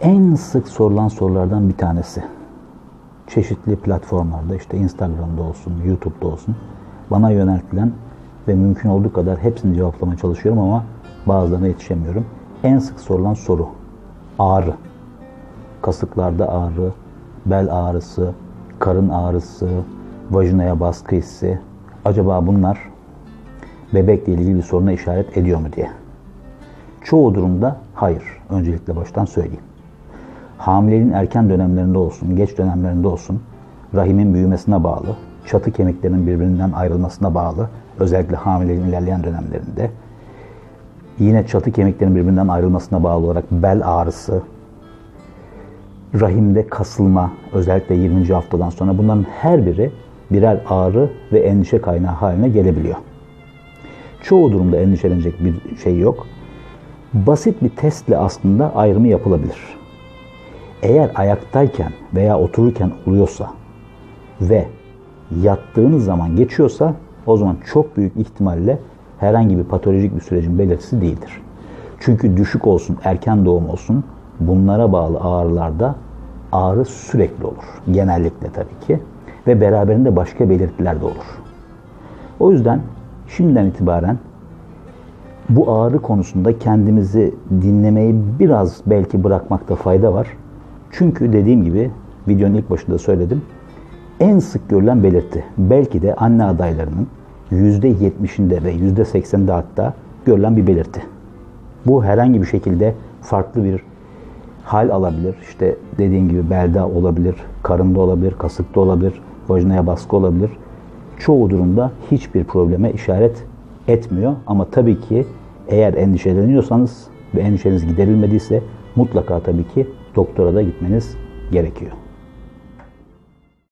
En sık sorulan sorulardan bir tanesi. Çeşitli platformlarda işte Instagram'da olsun, YouTube'da olsun bana yöneltilen ve mümkün olduğu kadar hepsini cevaplamaya çalışıyorum ama bazılarına yetişemiyorum. En sık sorulan soru ağrı. Kasıklarda ağrı, bel ağrısı, karın ağrısı, vajinaya baskı hissi. Acaba bunlar bebekle ilgili bir soruna işaret ediyor mu diye. Çoğu durumda hayır. Öncelikle baştan söyleyeyim. Hamileliğin erken dönemlerinde olsun, geç dönemlerinde olsun, rahimin büyümesine bağlı, çatı kemiklerinin birbirinden ayrılmasına bağlı, özellikle hamileliğin ilerleyen dönemlerinde, yine çatı kemiklerinin birbirinden ayrılmasına bağlı olarak bel ağrısı, rahimde kasılma, özellikle 20. haftadan sonra bunların her biri birer ağrı ve endişe kaynağı haline gelebiliyor. Çoğu durumda endişelenecek bir şey yok. Basit bir testle aslında ayrımı yapılabilir. Eğer ayaktayken veya otururken oluyorsa ve yattığınız zaman geçiyorsa o zaman çok büyük ihtimalle herhangi bir patolojik bir sürecin belirtisi değildir. Çünkü düşük olsun, erken doğum olsun bunlara bağlı ağrılarda ağrı sürekli olur. Genellikle tabii ki. Ve beraberinde başka belirtiler de olur. O yüzden şimdiden itibaren bu ağrı konusunda kendimizi dinlemeyi biraz belki bırakmakta fayda var. Çünkü dediğim gibi videonun ilk başında söyledim. En sık görülen belirti belki de anne adaylarının %70'inde ve %80'inde hatta görülen bir belirti. Bu herhangi bir şekilde farklı bir hal alabilir. İşte dediğim gibi belde olabilir, karında olabilir, kasıkta olabilir, vajinaya baskı olabilir. Çoğu durumda hiçbir probleme işaret etmiyor. Ama tabii ki eğer endişeleniyorsanız ve endişeniz giderilmediyse mutlaka tabii ki doktora da gitmeniz gerekiyor.